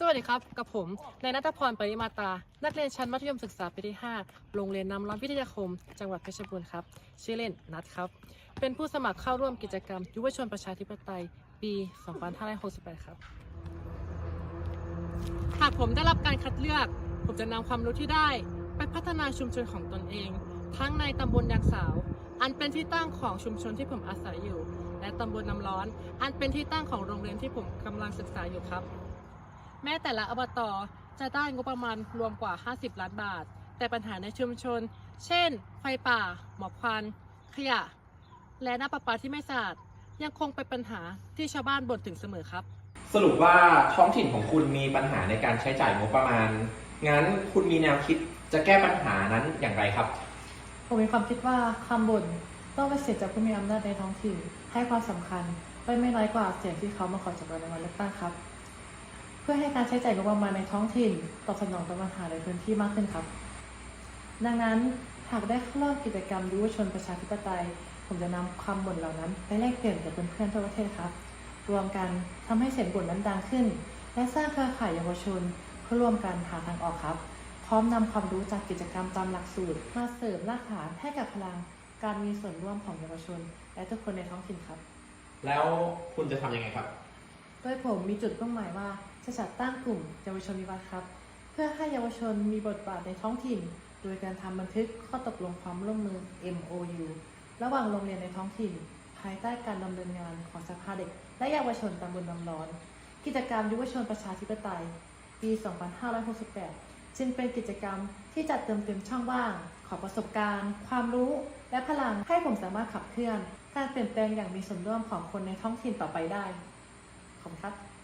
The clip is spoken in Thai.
สวัสดีครับ กับผมนายนัทพรปริมาตา นักเรียนชั้นมัธยมศึกษาปีที่ 5 โรงเรียนน้ำร้อนวิทยาคม จังหวัดเพชรบูรณ์ครับ ชื่อเล่นนัทครับ เป็นผู้สมัครเข้าร่วมกิจกรรมยุวชนประชาธิปไตย ปี 2568 ครับ หากผมได้รับการคัดเลือก ผมจะนำความรู้ที่ได้ ไปพัฒนาชุมชนของตนเอง ทั้งในตำบลยางสาว อันเป็นที่ตั้งของชุมชนที่ผมอาศัยอยู่ และตำบลน้ำร้อน อันเป็นที่ตั้งของโรงเรียนที่ผมกำลังศึกษาอยู่ครับ แม้แต่ละอบตจะได้งบประมาณรวมกว่า 50 ล้านบาท แต่ปัญหาในชุมชน เช่น ไฟป่า หมอกควัน ขยะ และน้ำประปาที่ไม่สะอาด ยังคงเป็นปัญหาที่ชาวบ้านบ่นถึงเสมอครับ สรุปว่าท้องถิ่นของคุณมีปัญหาในการใช้จ่ายงบประมาณ งั้นคุณมีแนวคิดจะแก้ปัญหานั้นอย่างไรครับ ผมมีความคิดว่าคำบ่นต้องไปเสียจากผู้มีอำนาจในท้องถิ่นให้ความสำคัญไม่ไม่น้อยกว่าเสียงที่เขามาขอจากเราในวันเลือกตั้งครับเพื่อให้การใช้จ่ายงบประมาณในท้องถิ่นตอบสนองต่อปัญหาในพื้นที่มากขึ้นครับ ดังนั้นหากได้เข้าร่วมกิจกรรมยุวชนประชาธิปไตย ผมจะนำความบ่นเหล่านั้น ไปแลกเปลี่ยนกับเพื่อนๆทั่วประเทศครับ รวมกันทำให้เสียงบ่นนั้นดังขึ้น และสร้างเครือข่ายเยาวชนเพื่อร่วมกันหาทางออกครับ พร้อมนำความรู้จากกิจกรรมตามหลักสูตร มาเสริมรากฐานให้กับพลังการมีส่วนร่วมของเยาวชน และทุกคนในท้องถิ่นครับ แล้วคุณจะทำยังไงครับ โดยผมมีจุดมุ่งหมายว่า จะจัดตั้งกลุ่มเยาวชนวิวัฒน์ครับ เพื่อให้เยาวชนมีบทบาทในท้องถิ่น โดยการทำบันทึกข้อตกลงความร่วมมือ MOU ระหว่างโรงเรียนในท้องถิ่น ภายใต้การดำเนินงานของสภาเด็ก และเยาวชนตำบลน้ำร้อน กิจกรรมยุวชนประชาธิปไตย ปี 2568 จึงเป็นกิจกรรมที่จัดเติมเต็มช่องว่าง ของประสบการณ์ ความรู้และพลังให้ผมสามารถขับเคลื่อน การเปลี่ยนแปลงอย่างมีส่วนร่วมของคนในท้องถิ่นต่อไปได้ ขอบคุณครับ